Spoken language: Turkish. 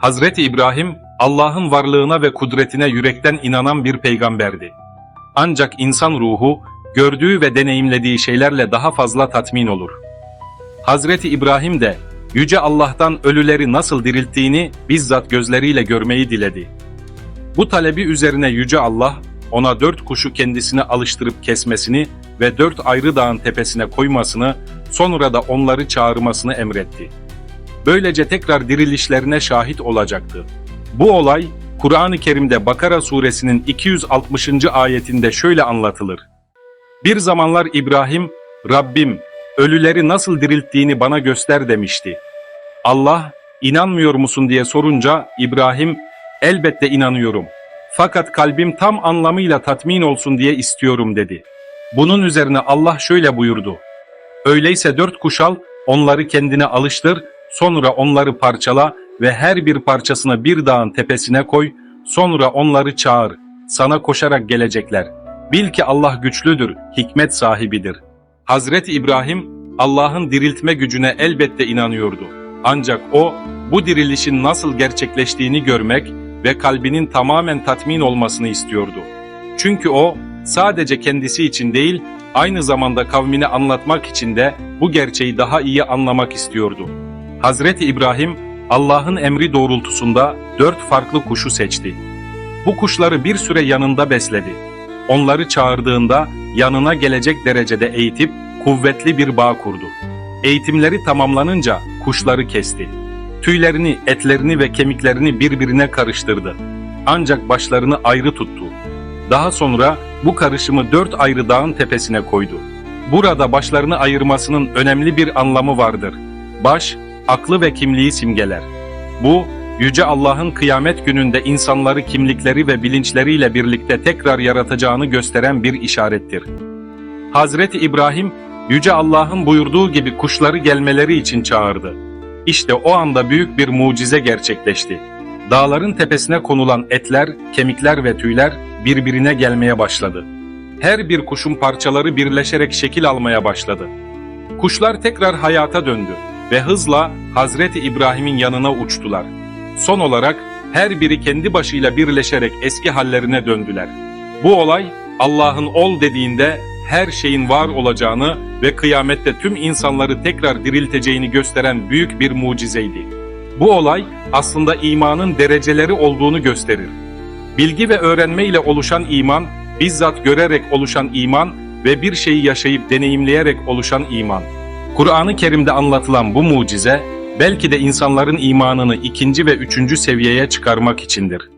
Hazreti İbrahim, Allah'ın varlığına ve kudretine yürekten inanan bir peygamberdi. Ancak insan ruhu, gördüğü ve deneyimlediği şeylerle daha fazla tatmin olur. Hazreti İbrahim de, Yüce Allah'tan ölüleri nasıl dirilttiğini bizzat gözleriyle görmeyi diledi. Bu talebi üzerine Yüce Allah, ona dört kuşu kendisine alıştırıp kesmesini ve dört ayrı dağın tepesine koymasını, sonra da onları çağırmasını emretti. Böylece tekrar dirilişlerine şahit olacaktı. Bu olay, Kur'an-ı Kerim'de Bakara suresinin 260. ayetinde şöyle anlatılır. Bir zamanlar İbrahim, Rabbim, ölüleri nasıl dirilttiğini bana göster demişti. Allah, inanmıyor musun diye sorunca İbrahim, elbette inanıyorum. Fakat kalbim tam anlamıyla tatmin olsun diye istiyorum dedi. Bunun üzerine Allah şöyle buyurdu. Öyleyse dört kuşal, onları kendine alıştır, sonra onları parçala ve her bir parçasını bir dağın tepesine koy, sonra onları çağır, sana koşarak gelecekler. Bil ki Allah güçlüdür, hikmet sahibidir. Hazreti İbrahim, Allah'ın diriltme gücüne elbette inanıyordu. Ancak o, bu dirilişin nasıl gerçekleştiğini görmek ve kalbinin tamamen tatmin olmasını istiyordu. Çünkü o, sadece kendisi için değil, aynı zamanda kavmine anlatmak için de bu gerçeği daha iyi anlamak istiyordu. Hazreti İbrahim, Allah'ın emri doğrultusunda dört farklı kuşu seçti. Bu kuşları bir süre yanında besledi. Onları çağırdığında yanına gelecek derecede eğitip kuvvetli bir bağ kurdu. Eğitimleri tamamlanınca kuşları kesti. Tüylerini, etlerini ve kemiklerini birbirine karıştırdı. Ancak başlarını ayrı tuttu. Daha sonra bu karışımı dört ayrı dağın tepesine koydu. Burada başlarını ayırmasının önemli bir anlamı vardır. Baş, aklı ve kimliği simgeler. Bu, Yüce Allah'ın kıyamet gününde insanları kimlikleri ve bilinçleriyle birlikte tekrar yaratacağını gösteren bir işarettir. Hazreti İbrahim, Yüce Allah'ın buyurduğu gibi kuşları gelmeleri için çağırdı. İşte o anda büyük bir mucize gerçekleşti. Dağların tepesine konulan etler, kemikler ve tüyler birbirine gelmeye başladı. Her bir kuşun parçaları birleşerek şekil almaya başladı. Kuşlar tekrar hayata döndü ve hızla Hazreti İbrahim'in yanına uçtular. Son olarak her biri kendi başıyla birleşerek eski hallerine döndüler. Bu olay Allah'ın ol dediğinde her şeyin var olacağını ve kıyamette tüm insanları tekrar dirilteceğini gösteren büyük bir mucizeydi. Bu olay aslında imanın dereceleri olduğunu gösterir. Bilgi ve öğrenme ile oluşan iman, bizzat görerek oluşan iman ve bir şeyi yaşayıp deneyimleyerek oluşan iman. Kur'an-ı Kerim'de anlatılan bu mucize, belki de insanların imanını ikinci ve üçüncü seviyeye çıkarmak içindir.